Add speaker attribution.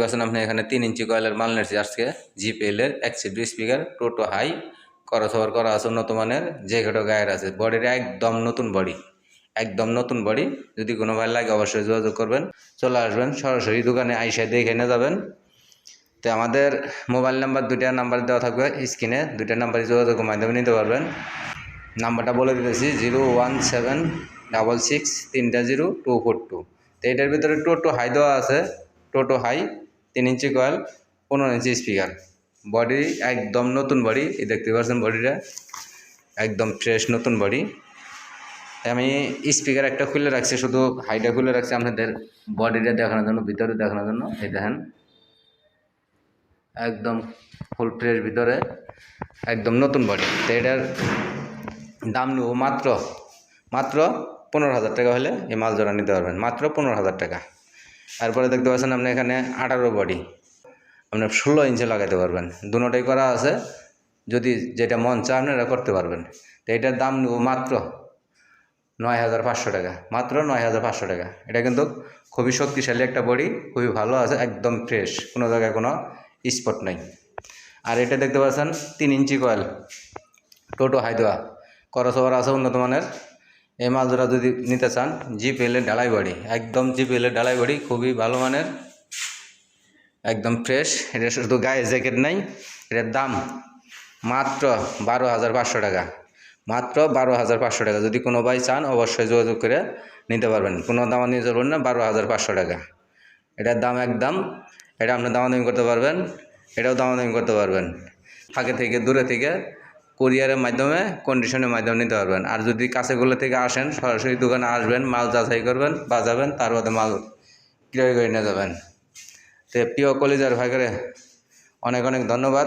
Speaker 1: পাচ্ছেন আপনি এখানে তিন ইঞ্চি কয়েলের মাল নিয়েছি আজকে জিপিএলের একশিট স্পিকার টোটো হাই হওয়ার করা আছে উন্নত মানের, যে ঘটো গায়ের আছে। বডির একদম নতুন বডি একদম নতুন বডি যদি কোনো ভাই লাগে অবশ্যই যোগাযোগ করবেন। চলে আসবেন, সরাসরি দোকানে আইসা দেখে নিয়ে যাবেন। তো আমাদের মোবাইল নাম্বার দুইটা নাম্বার দেওয়া থাকবে স্ক্রিনে, দুইটা নাম্বারে যোগাযোগের মাধ্যমে নিতে পারবেন। নাম্বারটা বলে দিতেছি, zero one seven double six তিনটা জিরো টু ফোর টু। তো এটার ভিতরে টোটো হাই দেওয়া আছে, টোটো হাই তিন ইঞ্চি কয়েল, পনেরো ইঞ্চি স্পিকার। বডি একদম নতুন বডি, এই দেখতে পাচ্ছেন বডিটা। একদম ফ্রেশ নতুন বডি। আমি স্পিকার একটা খুলে রাখছি, শুধু হাইটা খুলে রাখছি আপনাদের বডিটা দেখানোর জন্য, ভিতরে দেখানোর জন্য। এই দেখেন। একদম ফুল ফ্রেশ ভিতরে, একদম নতুন বডি। তো এটার দাম নেব মাত্র মাত্র পনেরো হাজার টাকা হলে এই মাল জোড়া নিতে পারবেন। মাত্র পনেরো হাজার টাকা। তারপরে দেখতে পাচ্ছেন আপনি এখানে আঠারো বডি আপনার ষোলো ইঞ্চি লাগাতে পারবেন। দুটোটাই করা আছে। যদি যেটা মন চায় আপনারা করতে পারবেন। তো এটার দাম নেব মাত্র নয় হাজার পাঁচশো টাকা। মাত্র নয় হাজার পাঁচশো টাকা। এটা কিন্তু খুবই শক্তিশালী একটা বডি খুবই ভালো আছে, একদম ফ্রেশ কোনো জায়গায় কোনো স্পট নাই। আর এটা দেখতে পাচ্ছেন তিন ইঞ্চি কয়েল টোটো হাই দেওয়া করসবার আছে উন্নত মানের। এই মাল জোড়া যদি নিতে চান জিপিএলের ঢালাই বাড়ি, একদম জিপ এলে ঢালাই বাড়ি, খুবই ভালো মানের, একদম ফ্রেশ এটা শুধু গায়ে জ্যাকেট নাই, এটার দাম মাত্র বারো হাজার পাঁচশো টাকা, মাত্র বারো হাজার পাঁচশো টাকা। যদি কোনো ভাই চান, অবশ্যই যোগাযোগ করে নিতে পারবেন। কোনো দাম নিয়ে চলবেন না, বারো হাজার পাঁচশো টাকা। এটার দাম একদম, এটা আপনি দামাদামি করতে পারবেন, এটাও দামাদামি করতে পারবেন। ফাঁকে থেকে, দূরে থেকে কুরিয়ারের মাধ্যমে কন্ডিশনের মাধ্যমে নিতে পারবেন। আর যদি কাছেগুলো থেকে আসেন, সরাসরি দোকানে আসবেন, মাল যাচাই করবেন, বাজাবেন তার মধ্যে মাল ক্রয় করে নিয়ে যাবেন। তো প্রিয় কলিজার ভাই করে অনেক অনেক ধন্যবাদ।